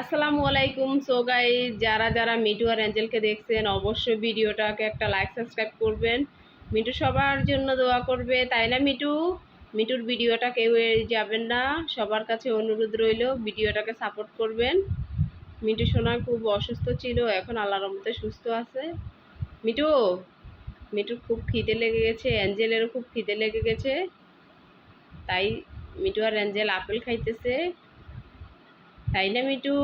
আসসালামু আলাইকুম। সো গাই যারা যারা মিটু আর অ্যাঞ্জেলকে দেখছেন, অবশ্যই ভিডিওটাকে একটা লাইক সাবস্ক্রাইব করবেন। মিটু সবার জন্য দোয়া করবে, তাই না মিটু মিটুর ভিডিওটা কেউ যাবেন না, সবার কাছে অনুরোধ রইল, ভিডিওটাকে সাপোর্ট করবেন। মিটু সোনা খুব অসুস্থ ছিল, এখন আল্লাহর রহমতে সুস্থ আছে। মিটু মিটুর খুব খিদে লেগে গেছে, অ্যাঞ্জেলেরও খুব খিদে লেগে গেছে। তাই মিটু আর অ্যাঞ্জেল আপেল খাইতেছে। তাই না মিটু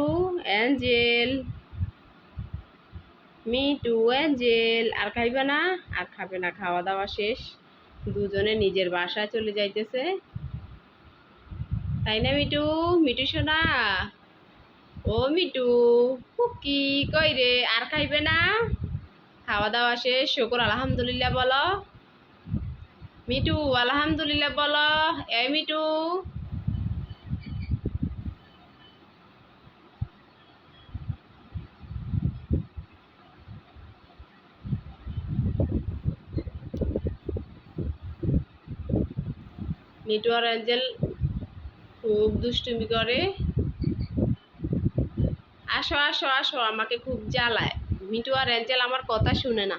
অ্যাঞ্জেল মিটু অ্যাঞ্জেল আর খাইবে না, আর খাবে না খাওয়া দাওয়া শেষ। দুজনে নিজের বাসায় চলে যাইতেছে। তাই না, মিটু? মিটু সোনা? ও মিটু কি কই রে? আর খাইবে না? খাওয়া দাওয়া শেষ, শুকর, আলহামদুলিল্লাহ বলো। মিটু, আলহামদুলিল্লাহ বলো। এ মিটু। আর অ্যাঞ্জেল খুব দুষ্টুমি করে। আসো আসো আসো, আমাকে খুব জ্বালায়। মিটু আর অ্যাঞ্জেল আমার কথা শুনে না।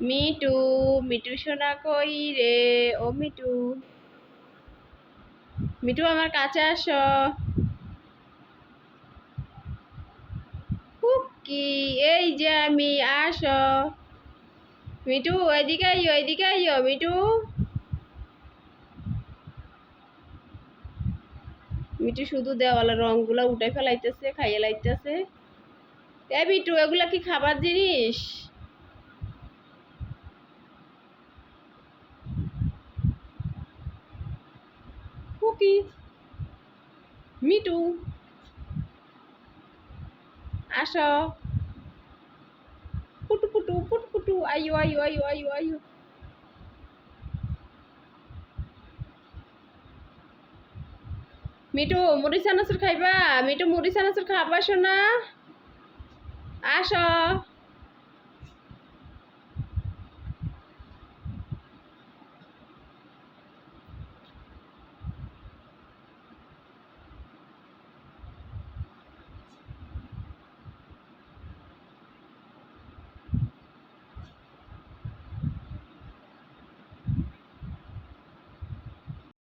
মিটু মিটু সোনা কই রে? ও মিটু মিটু আমার কাছে আসো। কুকি এই যে আমি, আসো। মিটু এদিকে আইও এদিকে আইও মিটু মিটু শুধু দেওয়ালের রংগুলা উঠে ফেলাইতেছে, খাইয়ে লাইতেছে। এ মিটু এগুলা কি খাবার জিনিস? মিটু আসো। পুটু পুটু পুটু পুটু আইও আইও আইও আইও আইও মিটু মুড়ি চানাচুর খাইবা? মিটু মুড়ি চানাচুর খাবা শোনা আসো।